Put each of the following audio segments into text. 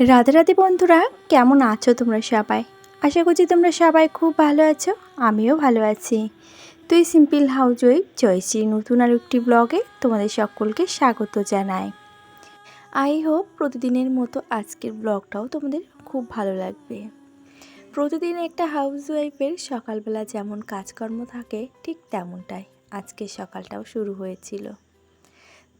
রাধে রাধে বন্ধুরা, কেমন আছো তোমরা সবাই? আশা করছি তোমরা সবাই খুব ভালো আছো, আমিও ভালো আছি। তুই সিম্পল হাউস ওয়েব জয়শ্রী নতুন আর একটি ব্লগে তোমাদের সকলকে স্বাগত জানাই। আই হোপ প্রতিদিনের মতো আজকের ব্লগটাও তোমাদের খুব ভালো লাগবে। প্রতিদিন একটা হাউস ওয়াইফের সকালবেলা যেমন কাজকর্ম থাকে, ঠিক তেমনটাই আজকে সকালটাও শুরু হয়েছিল।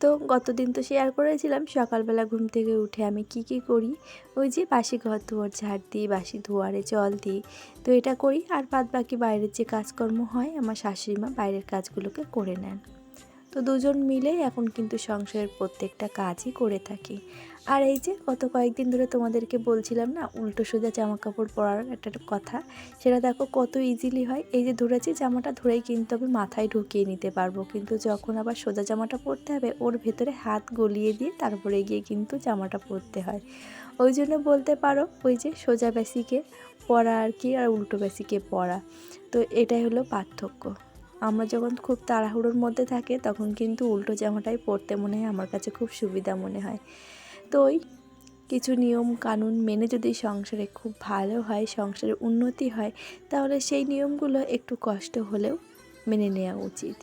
তো গতদিন তো শেয়ার করেছিলাম, সকালবেলা ঘুম থেকে উঠে আমি কি কি করি? ওই যে বাসি ঘর ধোয়ার ঝাড় দিই, বাসি ধোয়ারে জল দিই, তো এটা করি। আর বাদ বাকি বাইরের যে কাজকর্ম হয়, আমার শাশুড়ি মা বাইরের কাজগুলোকে করে নেন। তো দুজন মিলে এখন কিন্তু সংসারের প্রত্যেকটা কাজই করে থাকি। আর এই যে গত কয়েকদিন ধরে তোমাদেরকে বলছিলাম না, উল্টো সোজা জামা কাপড় পরার একটা কথা, সেটা দেখো কত ইজিলি হয়। এই যে ধরেছি জামাটা ধরেই কিন্তু আমি মাথায় ঢুকিয়ে নিতে পারব। কিন্তু যখন আবার সোজা জামাটা পরতে হবে, ওর ভেতরে হাত গলিয়ে দিয়ে তারপরে গিয়ে কিন্তু জামাটা পরতে হয়। ওই জন্য বলতে পারো, ওই যে সোজা বেসিকে পরা আর কি, আর উল্টো বেসিকে পরা। তো এটাই হলো পার্থক্য। আমরা যখন খুব তাড়াহুড়োর মধ্যে থাকে, তখন কিন্তু উল্টো জামাটাই পরতে মনে হয়, আমার কাছে খুব সুবিধা মনে হয়। তো ওই কিছু নিয়ম কানুন মেনে যদি সংসারে খুব ভালো হয়, সংসারে উন্নতি হয়, তাহলে সেই নিয়মগুলো একটু কষ্ট হলেও মেনে নেওয়া উচিত।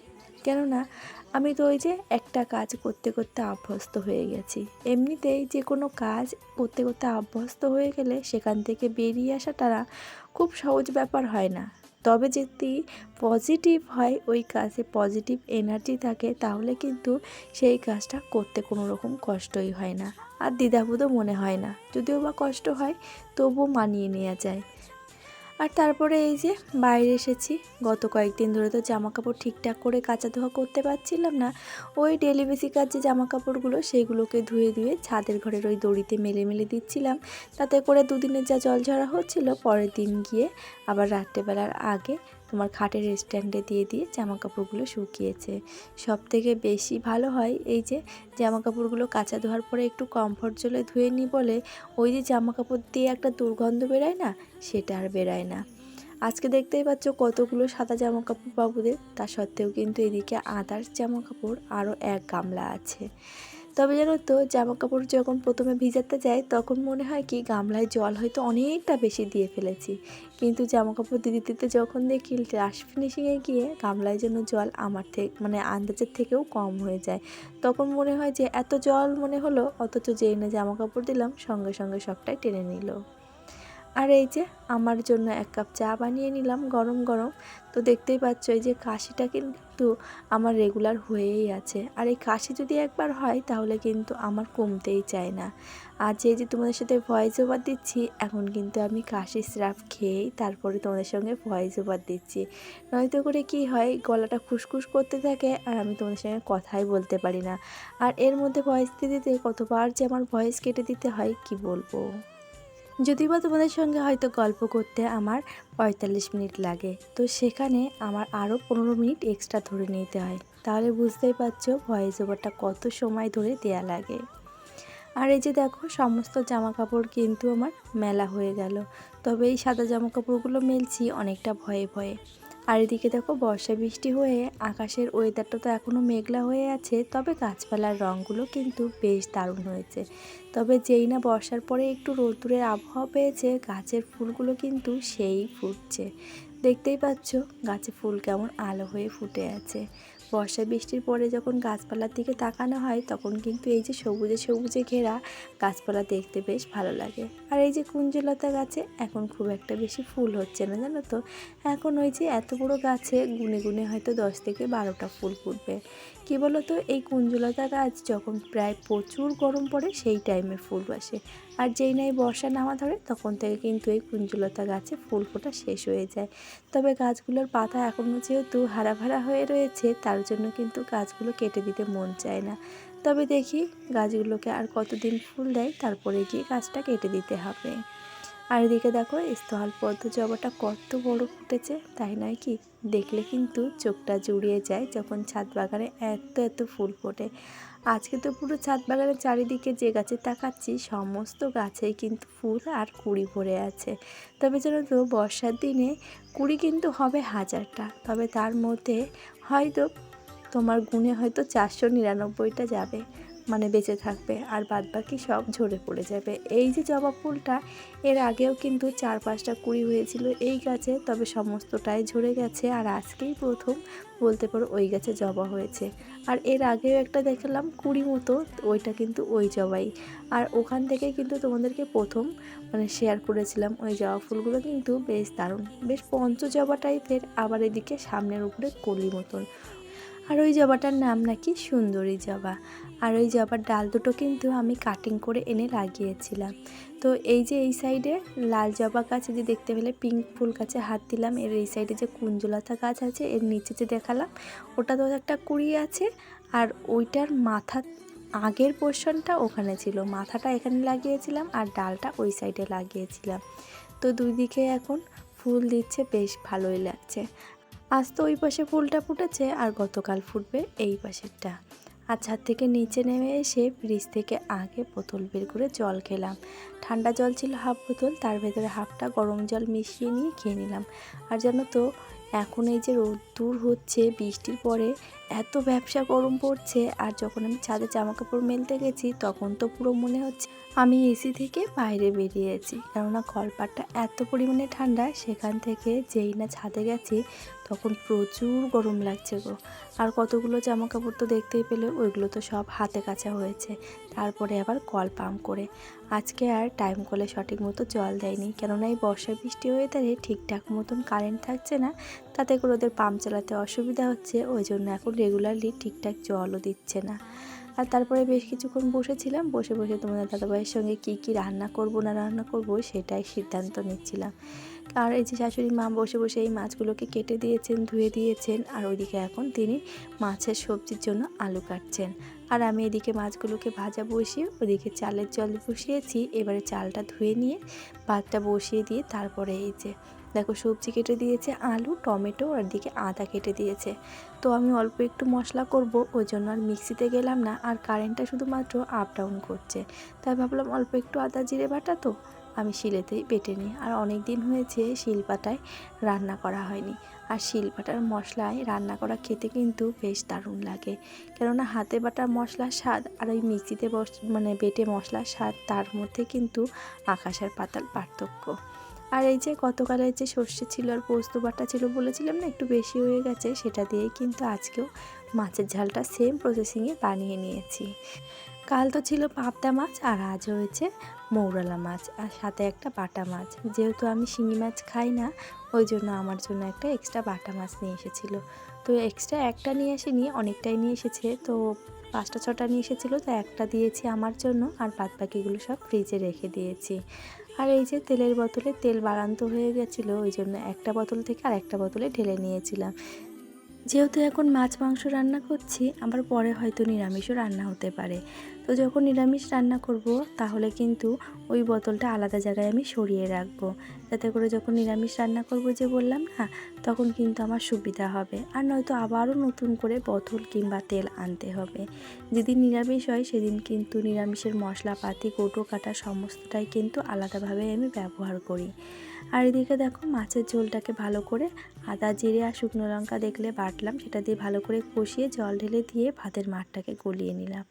কেননা, আমি তো ওই যে একটা কাজ করতে করতে অভ্যস্ত হয়ে গেছি। এমনিতেই যে কোনো কাজ করতে করতে অভ্যস্ত হয়ে গেলে সেখান থেকে বেরিয়ে আসাটা খুব সহজ ব্যাপার হয় না। তবে যদি পজিটিভ হয়, ওই কাজে পজিটিভ এনার্জি থাকে, তাহলে কিন্তু সেই কাজটা করতে কোনো রকম কষ্টই হয় না। আর দ্বিধাবোধও মনে হয় না। যদিও বা কষ্ট হয়, তবুও মানিয়ে নেওয়া যায়। আর তারপরে এই যে বাইরে এসেছি। গত কয়েকদিন ধরে তো জামা কাপড় ঠিকঠাক করে কাঁচা ধোয়া করতে পারছিলাম না। ওই ডেলি বেসিকার যে জামা কাপড়গুলো সেইগুলোকে ধুয়ে ধুয়ে ছাদের ঘরের ওই দড়িতে মেলে মেলে দিচ্ছিলাম। তাতে করে দুদিনের যা জল ঝরা হচ্ছিল, পরের দিন গিয়ে আবার রাত্রেবেলার আগে তোমার খাটের স্ট্যান্ডে দিয়ে দিয়ে জামা কাপড়গুলো শুকিয়েছে। সব থেকে বেশি ভালো হয় এই যে জামা কাপড়গুলো কাঁচা ধোয়ার পরে একটু কমফর্ট জলে ধুয়ে নিই বলে ওই যে জামা কাপড় দিয়ে একটা দুর্গন্ধ বেরোয় না, সেটা আর বেরোয় না। আজকে দেখতেই পাচ্ছ কতগুলো সাদা জামা কাপড় বাবুদের তা সত্ত্বেও কিন্তু এদিকে আদার্স জামা কাপড় আরও এক গামলা আছে। তবে জানো তো জামা কাপড় যখন প্রথমে ভিজাতে যায়, তখন মনে হয় কি, গামলায় জল হয়তো অনেকটা বেশি দিয়ে ফেলেছি। কিন্তু জামা কাপড় দিতে দিতে যখন দেখি লাস্ট ফিনিশিংয়ে গিয়ে গামলায় যেন জল আমার থেকে মানে আন্দাজের থেকেও কম হয়ে যায়। তখন মনে হয় যে, এত জল মনে হলো, অথচ যে এনে জামা কাপড় দিলাম, সঙ্গে সঙ্গে সবটাই টেনে নিল। আর এই যে আমার জন্য এক কাপ চা বানিয়ে নিলাম গরম গরম। তো দেখতেই পাচ্ছ এই যে কাশিটা কিন্তু আমার রেগুলার হয়েই আছে। আর এই কাশি যদি একবার হয় তাহলে কিন্তু আমার কমতেই চায় না। আর যে যে তোমাদের সাথে ভয়েস ওভার দিচ্ছি, এখন কিন্তু আমি কাশি স্রাফ খেয়েই তারপরে তোমাদের সঙ্গে ভয়েস ওভার দিচ্ছি। নয়তো করে কি হয়, গলাটা খুসখুস করতে থাকে আর আমি তোমাদের সঙ্গে কথাই বলতে পারি না। আর এর মধ্যে ভয়েস দিতে দিতে কতবার যে আমার ভয়েস কেটে দিতে হয়, কি বলব? যদিও বা তোমাদের সঙ্গে হয়তো গল্প করতে আমার পঁয়তাল্লিশ মিনিট লাগে, তো সেখানে আমার আরও পনেরো মিনিট এক্সট্রা ধরে নিতে হয়। তাহলে বুঝতেই পারছ ভয়েস ওভারটা কত সময় ধরে দেয়া লাগে। আর এই যে দেখো, সমস্ত জামা কাপড় কিন্তু আমার মেলা হয়ে গেল। তবে এই সাদা জামা কাপড়গুলো মেলছি অনেকটা ভয়ে ভয়ে। আর এদিকে দেখো, বর্ষা বৃষ্টি হয়ে আকাশের ওয়েদারটা তো এখনও মেঘলা হয়ে আছে, তবে গাছপালার রঙগুলো কিন্তু বেশ দারুণ হয়েছে। তবে যেই না বর্ষার পরে একটু রোদ্দুরের আবহাওয়া পেয়েছে, গাছের ফুলগুলো কিন্তু সেই ফুটছে। দেখতেই পাচ্ছ, গাছে ফুল কেমন আলো হয়ে ফুটে আছে। বর্ষা বৃষ্টির পরে যখন গাছপালার দিকে তাকানো হয়, তখন কিন্তু এই যে সবুজে সবুজে ঘেরা গাছপালা দেখতে বেশ ভালো লাগে। আর এই যে কুঞ্জলতা গাছে এখন খুব একটা বেশি ফুল হচ্ছে না, জানো তো? এখন ওই যে এত বড় গাছে গুনে গুনে হয়তো দশ থেকে বারোটা ফুল ফুটবে। কী বলো তো এই কুঞ্জলতা গাছ যখন প্রায় প্রচুর গরম পড়ে, সেই টাইমে ফুল বসে আর যেই নাই বর্ষা নামা ধরে, তখন থেকে কিন্তু এই কুঞ্জলতা গাছে ফুল ফোটা শেষ হয়ে যায়। তবে গাছগুলোর পাতা এখনও যেহেতু হারা ভাড়া হয়ে রয়েছে, তার জন্য কিন্তু গাছগুলো কেটে দিতে মন চায় না। তবে দেখি গাছগুলোকে আর কতদিন ফুল দেয়, তারপরে গিয়ে গাছটা কেটে দিতে হবে। আর এদিকে দেখো স্থল পদ্ম জবাটা কত বড় ফুটেছে, তাই নয় কি? দেখলে কিন্তু চোখটা জুড়িয়ে যায় যখন ছাদ বাগানে এত এত ফুল ফোটে। আজকে তো পুরো ছাদ বাগানের চারিদিকে যে গাছে তাকাচ্ছি, সমস্ত গাছেই কিন্তু ফুল আর কুড়ি ভরে আছে। তবে যেন তো, বর্ষার দিনে কুড়ি কিন্তু হবে হাজারটা। তবে তার মধ্যে হয়তো তোমার গুণে হয়তো চারশো নিরানব্বইটা যাবে। মানে বেঁচে থাকবে আর বাদ বাকি সব ঝরে পড়ে যাবে। এই যে জবা ফুলটা, এর আগেও কিন্তু চার পাঁচটা কুড়ি হয়েছিল এই গাছে, তবে সমস্তটাই ঝরে গেছে আর আজকেই প্রথম বলতে পারো ওই গাছে জবা হয়েছে। আর এর আগেও একটা দেখলাম কুড়ি মতো, ওইটা কিন্তু ওই জবাই। আর ওখান থেকে কিন্তু তোমাদেরকে প্রথম মানে শেয়ার করেছিলাম ওই জবা ফুলগুলো কিন্তু, বেশ দারুণ। বেশ পঞ্চ জবা টাইপের আবার এদিকে সামনের উপরে কলি মতন। আর ওই জবাটার নাম নাকি সুন্দরী জবা। আর ওই জবার ডাল দুটো কিন্তু আমি কাটিং করে এনে লাগিয়েছিলাম। তো এই যে এই সাইডে লাল জবা গাছ যে দেখতে পেলে পিঙ্ক ফুল গাছে হাত দিলাম। এর এই সাইডে যে কুঞ্জলতা গাছ আছে, এর নিচে যে দেখালাম, ওটা তো একটা কুড়ি আছে। আর ওইটার মাথা আগের পোর্শনটা ওখানে ছিল। মাথাটা এখানে লাগিয়েছিলাম আর ডালটা ওই সাইডে লাগিয়েছিলাম। তো দুই দিকে এখন ফুল দিচ্ছে, বেশ ভালোই লাগছে। আজ তো ওই পাশে ফুলটা ফুটেছে আর গতকাল ফুটবে এই পাশেরটা। আর ছাদ থেকে নিচে নেমে এসে ফ্রিজ থেকে আগে বোতল বের করে জল খেলাম। ঠান্ডা জল ছিল হাফ বোতল, তার ভেতরে হাফটা গরম জল মিশিয়ে নিয়ে খেয়ে নিলাম। আর জানো তো, এখন এই যে রোদ্দুর হচ্ছে, বৃষ্টির পরে এত ব্যবসা গরম পড়ছে, আর যখন আমি ছাদে জামা কাপড় মেলতে গেছি, তখন তো পুরো মনে হচ্ছে আমি এসি থেকে বাইরে বেরিয়েছি। কেননা কলপাটটা এত পরিমাণে ঠান্ডা, সেখান থেকে যেই না ছাদে গেছি, তখন প্রচুর গরম লাগছে গো। আর কতগুলো জামা কাপড় তো দেখতেই পেলে, ওইগুলো তো সব হাতে কাচা হয়েছে। তারপরে আবার কল পাম্প করে। আজকে আর টাইম কলে সঠিক মতো জল দেয়নি। কেননা এই বর্ষা বৃষ্টি হয়ে দাঁড়িয়ে ঠিকঠাক মতন কারেন্ট থাকছে না, তাতে করে ওদের পাম্প চালাতে অসুবিধা হচ্ছে। ওই জন্য এখন রেগুলারলি ঠিকঠাক জলও দিচ্ছে না। আর তারপরে বেশ কিছুক্ষণ বসেছিলাম। বসে বসে তোমাদের দাদাভাইয়ের সঙ্গে কি কি রান্না করব, না রান্না করব সেটাই সিদ্ধান্ত নিচ্ছিলাম। আর এই যে শাশুড়ি মা বসে বসে এই মাছগুলোকে কেটে দিয়েছেন, ধুয়ে দিয়েছেন আর ওইদিকে এখন তিনি মাছের সবজির জন্য আলু কাটছেন। আর আমি এদিকে মাছগুলোকে ভাজা বসিয়ে ওদিকে চালের জল বসিয়েছি। এবারে চালটা ধুয়ে নিয়ে ভাতটা বসিয়ে দিয়ে তারপরে এই যে দেখো সবজি কেটে দিয়েছে, আলু, টমেটো, আর দিকে আদা কেটে দিয়েছে। তো আমি অল্প একটু মশলা করব, ওই জন্য আর মিক্সিতে গেলাম না, আর কারেন্টটা শুধুমাত্র আপ ডাউন করছে। তাই ভাবলাম অল্প একটু আদা, জিরে বাটা তো আমি শিলেতেই বেটে নিই। আর অনেক দিন হয়েছে শিলপাটায় রান্না করা হয়নি। আর শিলপাটার মশলায় রান্না করা খেতে কিন্তু বেশ দারুণ লাগে। কেননা হাতে বাটার মশলার স্বাদ আর ওই মিক্সিতে মানে বেটে মশলার স্বাদ, তার মধ্যে কিন্তু আকাশের পাতাল পার্থক্য। আর এই যে গতকালের যে সর্ষে ছিল আর পোস্ত বাটা ছিল বলেছিলাম না, একটু বেশি হয়ে গেছে, সেটা দিয়েই কিন্তু আজকেও মাছের ঝালটা সেম প্রসেসিংয়ে বানিয়ে নিয়েছি। কাল তো ছিল পাবদা মাছ আর আজ হয়েছে মৌরালা মাছ আর সাথে একটা বাটা মাছ। যেহেতু আমি শিঙি মাছ খাই না, ওই জন্য আমার জন্য একটা এক্সট্রা বাটা মাছ নিয়ে এসেছিল। তো এক্সট্রা একটা নিয়ে আসেনি, অনেকটাই নিয়ে এসেছে। তো পাঁচটা, ছটা নিয়ে এসেছিল, তো একটা দিয়েছি আমার জন্য আর বাদ বাকিগুলো সব ফ্রিজে রেখে দিয়েছি। আর এই যে তেলের বোতলে তেল বাড়ান্ত হয়ে গেছিল, ওই জন্য একটা বোতল থেকে আর একটা বোতলে ঢেলে নিয়েছিলাম। যেহেতু এখন মাছ, মাংস রান্না করছি, আবার পরে হয়তো নিরামিষও রান্না হতে পারে। তো যখন নিরামিষ রান্না করব, তাহলে কিন্তু ওই বোতলটা আলাদা জায়গায় আমি সরিয়ে রাখব। যাতে করে যখন নিরামিষ রান্না করব যে বললাম না, তখন কিন্তু আমার সুবিধা হবে। আর নয়তো আবারও নতুন করে বোতল কিংবা তেল আনতে হবে। যেদিন নিরামিষ হয়, সেদিন কিন্তু নিরামিষের মশলাপাতি কৌটো কাটা সমস্তটাই কিন্তু আলাদাভাবে আমি ব্যবহার করি। আর এদিকে দেখো মাছের ঝোলটাকে ভালো করে আদা, জিরে আর শুকনো লঙ্কা দেখলে বাটলাম। সেটা দিয়ে ভালো করে কষিয়ে জল ঢেলে দিয়ে ভাতের মাঠটাকে গলিয়ে নিলাম।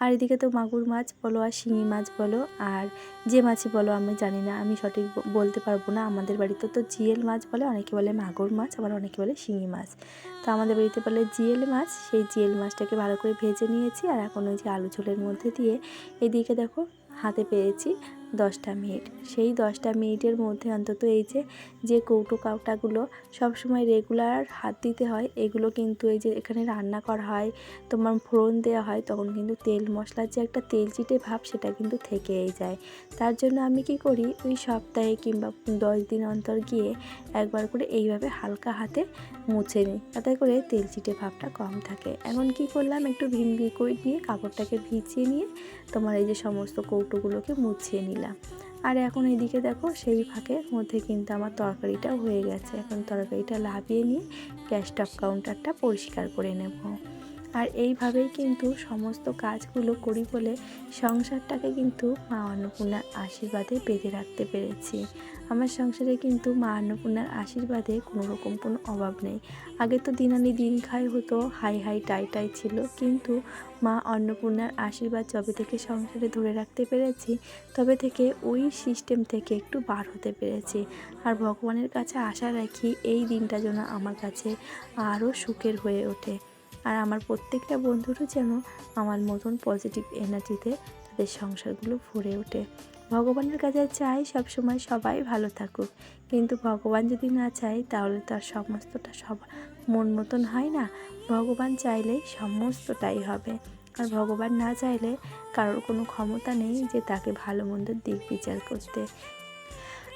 আর এদিকে তো মাগুর মাছ বলো আর শিঙি মাছ বলো আর যে মাছই বলো, আমি জানি না, আমি সঠিক বলতে পারব না। আমাদের বাড়িতে তো জিয়েল মাছ বলে, অনেকে বলে মাগুর মাছ, আবার অনেকে বলে শিঙি মাছ। তো আমাদের বাড়িতে বলে জিয়েল মাছ, সেই জিয়েল মাছটাকে ভালো করে ভেজে নিয়েছি। আর এখন ওই যে আলু ঝোলের মধ্যে দিয়ে এদিকে দেখো হাতে পেয়েছি দশটা মিনিট। সেই দশটা মিনিটের মধ্যে অন্তত এই যে যে কৌটো কাউটাগুলো সবসময় রেগুলার হাত দিতে হয়, এগুলো কিন্তু এই যে এখানে রান্না করা হয়, তোমার ফোড়ন দেওয়া হয়, তখন কিন্তু তেল মশলার যে একটা তেল চিটে ভাব সেটা কিন্তু থেকেই যায়। তার জন্য আমি কি করি, ওই সপ্তাহে কিংবা দশ দিন অন্তর গিয়ে একবার করে এইভাবে হালকা হাতে মুছে নিই, তাতে করে তেল চিটে ভাবটা কম থাকে। এখন কি করলাম, একটু ভিম লিকুইড নিয়ে কাপড়টাকে ভিজিয়ে নিয়ে তোমার এই যে সমস্ত কৌটোগুলোকে মুছিয়ে নিলাম। আর এখন এদিকে দেখো, সেই ফাঁকের মধ্যে কিন্তু আমার তরকারিটাও হয়ে গেছে। এখন তরকারিটা লাভিয়ে নিয়ে গ্যাস টপ কাউন্টারটা পরিষ্কার করে নেব। আর এইভাবেই কিন্তু সমস্ত কাজগুলো করি বলে সংসারটাকে কিন্তু মা অন্নপূর্ণার আশীর্বাদে বেঁধে রাখতে পেরেছি। আমার সংসারে কিন্তু মা অন্নপূর্ণার আশীর্বাদে কোনো রকম কোনো অভাব নেই। আগে তো দিন আনি দিন খাই হতো, হাই হাই টাই টাই ছিল। কিন্তু মা অন্নপূর্ণার আশীর্বাদ যবে থেকে সংসারে ধরে রাখতে পেরেছি, তবে থেকে ওই সিস্টেম থেকে একটু বার হতে পেরেছি। আর ভগবানের কাছে আশা রাখি এই দিনটা যেন আমার কাছে আরও সুখের হয়ে ওঠে। আর আমার প্রত্যেকটা বন্ধুরও যেন আমার মতন পজিটিভ এনার্জিতে তাদের সংসারগুলো ভরে ওঠে। ভগবানের কাছে চাই সবসময় সবাই ভালো থাকুক। কিন্তু ভগবান যদি না চাই তাহলে তার সমস্তটা সব মন মতন হয় না। ভগবান চাইলে সমস্তটাই হবে। আর ভগবান না চাইলে কারোর কোনো ক্ষমতা নেই যে তাকে ভালো মন্দ দিক বিচার করতে।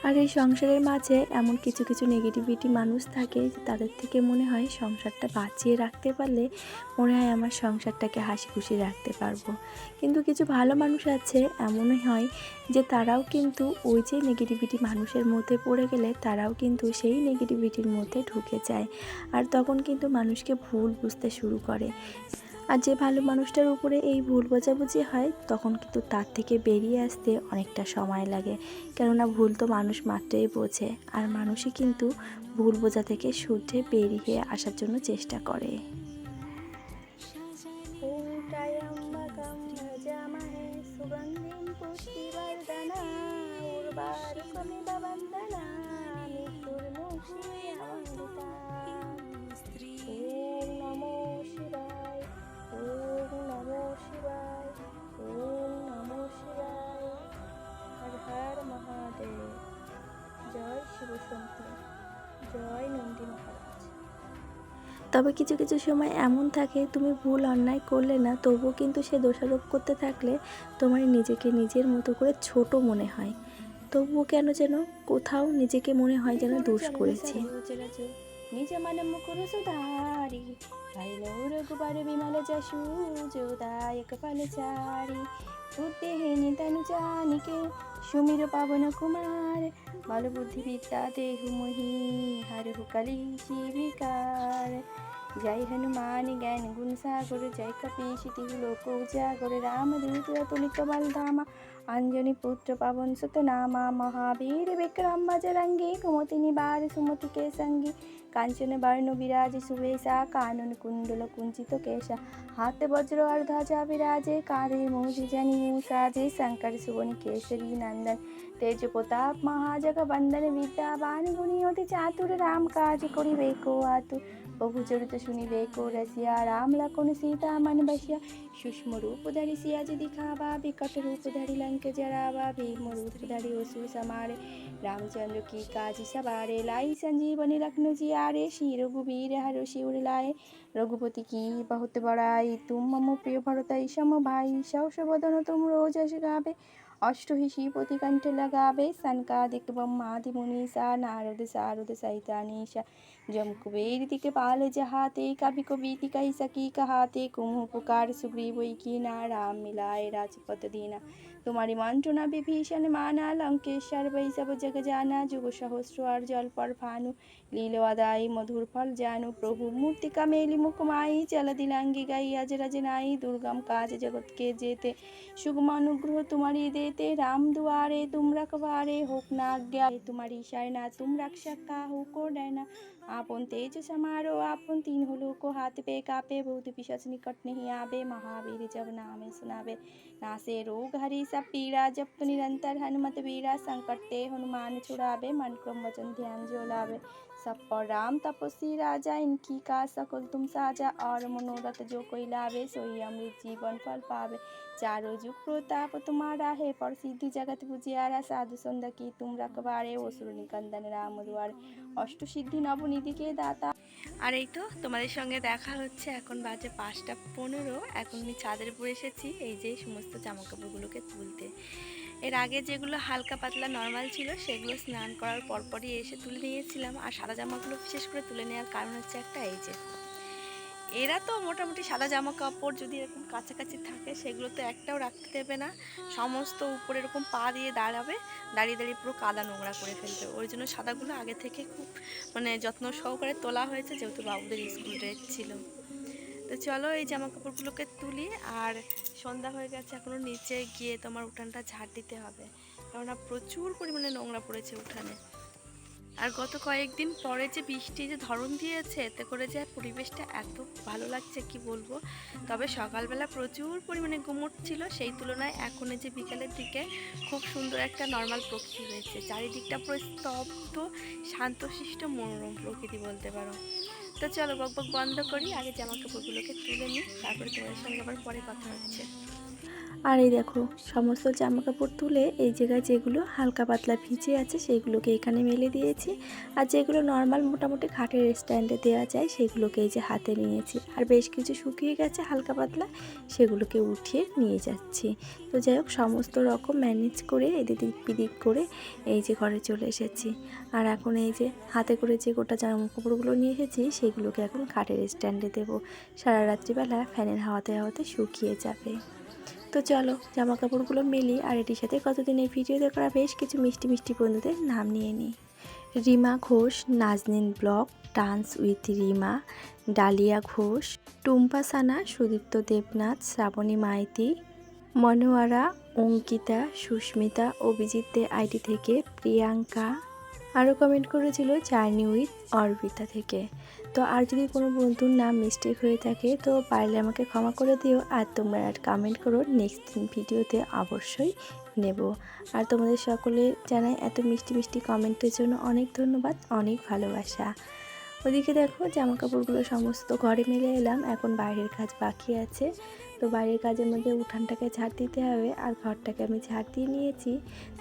আর এই সংসারের মাঝে এমন কিছু কিছু নেগেটিভিটি মানুষ থাকে তাদের থেকে মনে হয় সংসারটা বাঁচিয়ে রাখতে পারলে মনে হয় আমার সংসারটাকে হাসি খুশি রাখতে পারব। কিন্তু কিছু ভালো মানুষ আছে, এমনই হয় যে তারাও কিন্তু ওই যে নেগেটিভিটি মানুষের মধ্যে পড়ে গেলে তারাও কিন্তু সেই নেগেটিভিটির মধ্যে ঢুকে যায়। আর তখন কিন্তু মানুষকে ভুল বুঝতে শুরু করে। আর যে ভালো মানুষটার উপরে এই ভুল বোঝাবুঝি হয়, তখন কিন্তু তার থেকে বেরিয়ে আসতে অনেকটা সময় লাগে। কেননা ভুল তো মানুষ মাত্রই বোঝে, আর মানুষই কিন্তু ভুল বোঝা থেকে শুদ্ধে বেরিয়ে আসার জন্য চেষ্টা করে। জয় জয় নন্দী মহারাজ তবে কিছু কিছু সময় এমন থাকে তুমি ভুল অন্যায় করলে না তবুও কিন্তু সে দোষারোপ করতে থাকলে তোমার নিজেকে নিজের মতো করে ছোট মনে হয় তবুও কেন যেন কোথাও নিজেকে মনে হয় যেন দোষ করেছে মন মুকুর সুধারি হরিলো রঘুবার বিমল যশু যোদায়ক ফলচারি বুদ্ধিহীন তনু জানিকে সুমির পাবন কুমার বল বুদ্ধি বিদ্যা দেহু মহি হরহু কলি শিবিকার জয় হনুমান জ্ঞান গুণ সাগর জয় কপীশ তিহু লোক উজাগর রাম দূত তুলিত বলধামা অঞ্জনী পুত্র পাবন সুত নামা মহাবীর বিক্রম భజరంగి কুমতি নিবার সুমতি కేసంగి কাঞ্চন বর্ণ বিরাজ সুবেশা, কানন কুণ্ডল কুঞ্চিত কেশ, হাতে বজ্র আর ধ্বজা বিরাজে কারে মৌজি জানি সাজে, শঙ্কর সুবনি কেশরী নন্দন, তেজ প্রতাপ মহাজগ বন্দন বিদ্যাবান, গুণী অতি চাতুর রাম কাজ করিবে কো আতুর। বহু চরিত শুনিবে কো রসিয়া রাম লক্ষণ সীতা মন বসিয়া सूक्ष्म रूप धरि सियाज दिखावा विकट रूप धरि लंक जरावा भीम रूप धरि असुर समारे रामचंद्र की काज सवारे लाई संजीवनी लखनऊ जियारे श्री रघुवीर हर शिवर लाए रघुपति की बहुत बड़ाई तुम मम प्रिय भरतई सम भाई सौ बदन तुम रोज गावे अष्टही श्रीपति कंठ लगावे सनकादिक ब्रह्मादि मुनीसा नारद सारद सहितानीशा जम कुबेर दिक पाल जहाते कवि को बीति कही सकी कहाते कुमु पुकार सुग्रीव की ना राम मिलाए राजपत दीना तुम्हारी मंत्रणा विभीषण माना लंकेश्वर वही सब जग जाना जुग सहस्र और जल पर भानु लीलो अदाई मधुर फल जानू प्रभु मूर्ति कमेली मुकुमाई चल दिलांगी गई अज रजनाई दुर्गम काज जगत के जेते सुगम अनुग्रह तुम्हारी देते राम दुआरे तुम रखवारे होक ना आज्ञा तुम्हारी शरणा तुम रक्षक का हो को डरना आपन तेज समारो आपन तीन होलो को हाथ पे कापे भूत पिशाच निकट नहीं आवे महावीर जब नामे सुनावे नासे रोग हरि सब पीड़ा जब निरंतर हनुमत वीरा संकटते हनुमान छुड़ावे मन क्रम वचन ध्यान जो लावे सब पर राम तपस्वी राजा इनकी का सकुल तुम साजा और मनोरथ जो कोई लावे सोई अमृत जीवन फल पावे चारों जुग प्रताप तुम्हारा है पर सिद्धि जगत बुझियारा साधु सुंदर की तुम रखबारे ओसुर निकंदन राम द्वार अष्ट सिद्धि नवनिधि के दाता আর এই তো তোমাদের সঙ্গে দেখা হচ্ছে, এখন বাজে পাঁচটা পনেরো। এখন আমি ছাদের উপর এসেছি, এই যে সমস্ত জামা কাপড়গুলোকে তুলতে। এর আগে যেগুলো হালকা পাতলা নর্মাল ছিল, সেগুলো স্নান করার পরপরই এসে তুলে নিয়েছিলাম। আর সাদা জামাগুলো বিশেষ করে তুলে নেওয়ার কারণ হচ্ছে একটা, এই যে এরা তো মোটামুটি সাদা জামা কাপড় যদি এরকম কাছাকাছি থাকে সেগুলো তো একটাও রাখতে দেবে না। সমস্ত উপরে এরকম পা দিয়ে দাঁড়াবে, দাঁড়িয়ে দাঁড়িয়ে পুরো কাদা নোংরা করে ফেলবে। ওই জন্য সাদাগুলো আগে থেকে খুব মানে যত্ন সহকারে তোলা হয়েছে, যেহেতু বাবুদের স্কুল ড্রেস ছিল। তো চলো এই জামা কাপড়গুলোকে তুলি, আর সন্ধ্যা হয়ে গেছে, এখনও নিচে গিয়ে তোমার উঠানটা ঝাড় দিতে হবে। কেননা প্রচুর পরিমাণে নোংরা পড়েছে উঠানে। আর গত কয়েকদিন পরে যে বৃষ্টি যে ধরন দিয়েছে, এতে করে যে পরিবেশটা এত ভালো লাগছে কি বলব? তবে সকালবেলা প্রচুর পরিমাণে গুমট ছিল সেই তুলনায় এখন যে বিকালের দিকে খুব সুন্দর একটা নর্মাল প্রকৃতি হয়েছে চারিদিকটা পুরো স্তব্ধ, শান্তশিষ্ট, মনোরম প্রকৃতি বলতে পারো। তো চলো বক বক বন্ধ করি। আগে জামা কাপড়গুলোকে তুলে নিই, তারপরে তোমাদের সঙ্গে আবার পরে কথা হচ্ছে। আর এই দেখো, সমস্ত জামা কাপড় তুলে এই জায়গায় যেগুলো হালকা পাতলা ভিজে আছে সেইগুলোকে এখানে মেলে দিয়েছি। আর যেগুলো নর্মাল মোটামুটি খাটের স্ট্যান্ডে দেওয়া যায় সেগুলোকে এই যে হাতে নিয়েছি। আর বেশ কিছু শুকিয়ে গেছে হালকা পাতলা, সেগুলোকে উঠিয়ে নিয়ে যাচ্ছি। তো যাই হোক, সমস্ত রকম ম্যানেজ করে এদিক বিদিক করে এই যে ঘরে চলে এসেছি। আর এখন এই যে হাতে করে যে গোটা জামা কাপড়গুলো নিয়ে এসেছি, সেগুলোকে এখন খাটের স্ট্যান্ডে দেবো। সারা রাত্রিবেলা ফ্যানের হাওয়াতে হাওয়াতে শুকিয়ে যাবে। তো চলো জামা কাপড়গুলো মেলি আর এটির সাথে কতদিন এই ভিডিওতে করা বেশ কিছু মিষ্টি মিষ্টি বন্ধুদের নাম নিয়ে নিই। Rima Ghosh, Nazneen block, dance with Rima, Dalia Ghosh, Tumpa Sana, Sudipta Debnath, Shrabani Maity, Monowara, Ankita, Susmita, Abhijit De ID থেকে প্রিয়াঙ্কা আরও কমেন্ট করেছিল জার্নি উইথ অর্বিতা থেকে। তো আর যদি কোনো বন্ধুর নাম মিস্টেক হয়ে থাকে, তো পারলে আমাকে ক্ষমা করে দিও আর তোমরা আর কমেন্ট করো নেক্সট ভিডিওতে অবশ্যই নেব। আর তোমাদের সকলে জানাই এত মিষ্টি মিষ্টি কমেন্টের জন্য অনেক ধন্যবাদ, অনেক ভালোবাসা। ওদিকে দেখো জামা কাপড়গুলো সমস্ত ঘরে মেলে এলাম, এখন বাইরের কাজ বাকি আছে। তো বাইরের কাজের মধ্যে উঠানটাকে ঝাড় দিতে হবে আর ঘরটাকে আমি ঝাড় দিয়ে নিয়েছি।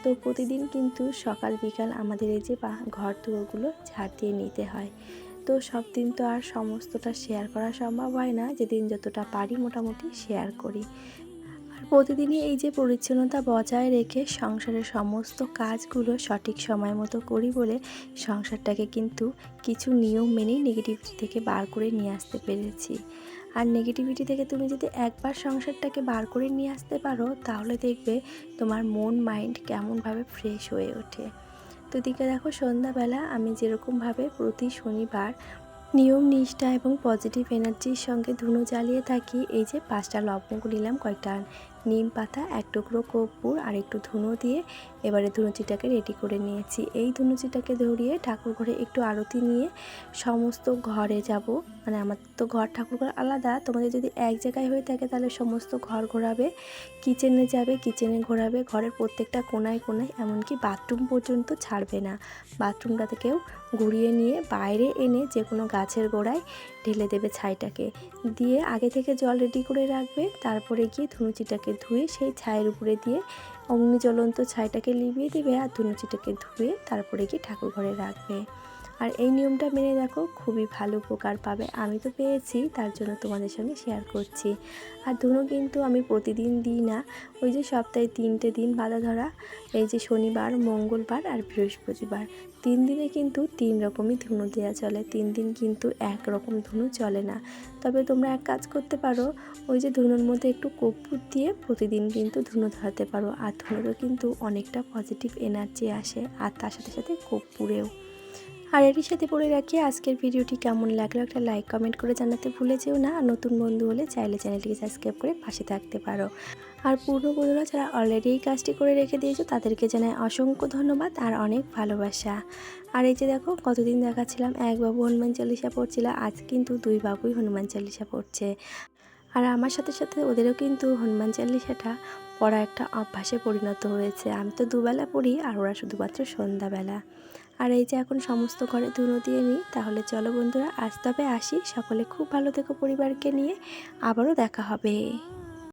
তো প্রতিদিন কিন্তু সকাল, বিকাল আমাদের এই যে ঘর দুয়ারগুলো ঝাড় দিয়ে নিতে হয়। তো সব দিন তো আর সমস্তটা শেয়ার করা সম্ভব হয় না। যেদিন যতটা পারি মোটামুটি শেয়ার করি। আর প্রতিদিনই এই যে পরিচ্ছন্নতা বজায় রেখে সংসারের সমস্ত কাজগুলো সঠিক সময় মতো করি বলে সংসারটাকে কিন্তু কিছু নিয়ম মেনেই নেগেটিভিটি থেকে বার করে নিয়ে আসতে পেরেছি। আর নেগেটিভিটি থেকে তুমি যদি একবার সংসারটাকে বার করে নিয়ে আসতে পারো, তাহলে দেখবে তোমার মন মাইন্ড কেমনভাবে ফ্রেশ হয়ে ওঠে। তো দিকে দেখো, সন্ধ্যাবেলা আমি যেরকমভাবে প্রতি শনিবার নিয়ম, নিষ্ঠা এবং পজিটিভ এনার্জির সঙ্গে ধুনো জ্বালিয়ে থাকি, এই যে পাঁচটা লবঙ্গ নিলাম, কয়েকটা নিম পাতা, এক টুকরো কর্পূর আর একটু ধুনো দিয়ে এবারে ধুনুচিটাকে রেডি করে নিয়েছি। এই ধুনুচিটাকে ধরিয়ে ঠাকুর ঘরে একটু আরতি নিয়ে সমস্ত ঘরে যাব। মানে আমার তো ঘর ঠাকুর ঘর আলাদা। তোমাদের যদি এক জায়গায় হয়ে থাকে তাহলে সমস্ত ঘর ঘোরাবে কিচেনে যাবে কিচেনে ঘোরাবে, ঘরের প্রত্যেকটা কোনায় কোনায়, এমনকি বাথরুম পর্যন্ত ছাড়বে না। বাথরুমটা থেকেও ঘুরিয়ে নিয়ে বাইরে এনে যে কোনো গাছের গোড়ায় ঢেলে দেবে ছাইটাকে। দিয়ে আগে থেকে জল রেডি করে রাখবে, তারপরে গিয়ে ধুনুচিটাকে ধুয়ে সেই ছাইয়ের উপরে দিয়ে অগ্নি জ্বলন্ত ছাইটাকে লিবিয়ে দেবে আর ধুনুচিটাকে ধুয়ে তারপরে গিয়ে ঠাকুর ঘরে রাখবে। আর এই নিয়মটা মেনে দেখো, খুবই ভালো উপকার পাবে। আমি তো পেয়েছি, তার জন্য তোমাদের সঙ্গে শেয়ার করছি। আর ধুনো কিন্তু আমি প্রতিদিন দিই না, ওই যে সপ্তাহে তিনটে দিন বাধা ধরা, এই যে শনিবার, মঙ্গলবার আর বৃহস্পতিবার। তিন দিনে কিন্তু তিন রকমই ধুনো দেওয়া চলে, তিন দিন কিন্তু এক রকম ধুনো চলে না। তবে তোমরা এক কাজ করতে পারো, ওই যে ধুনোর মধ্যে একটু কর্পূর দিয়ে প্রতিদিন কিন্তু ধুনো ধরাতে পারো, আর ধুনোরও কিন্তু অনেকটা পজিটিভ এনার্জি আসে, আর তার সাথে সাথে কর্পূরেও। আর এটির সাথে বলে রাখি। আজকের ভিডিওটি কেমন লাগল একটা লাইক কমেন্ট করে জানাতে ভুলে যেও না। আর নতুন বন্ধু হলে চাইলে চ্যানেলটিকে সাবস্ক্রাইব করে পাশে থাকতে পারো। আর পূর্ণ বন্ধুরা, যারা অলরেডি এই কাজটি করে রেখে দিয়েছ, তাদেরকে জানাই অসংখ্য ধন্যবাদ আর অনেক ভালোবাসা। আর এই যে দেখো, কতদিন দেখাচ্ছিলাম, এক বাবু হনুমান চালিশা পড়ছিল, আজ কিন্তু দুই বাবুই হনুমান চালিশা পড়ছে। আর আমার সাথে সাথে ওদেরও কিন্তু হনুমান চালিশাটা পড়া একটা অভ্যাসে পরিণত হয়েছে। আমি তো দুবেলা পড়ি আর ওরা শুধুমাত্র সন্ধ্যাবেলা। আর এই যে এখন সমস্ত ঘরে ধুনো দিয়ে নিই, তাহলে চলো বন্ধুরা, আজ তবে আসি। সকলে খুব ভালো থেকো পরিবারকে নিয়ে। আবারও দেখা হবে।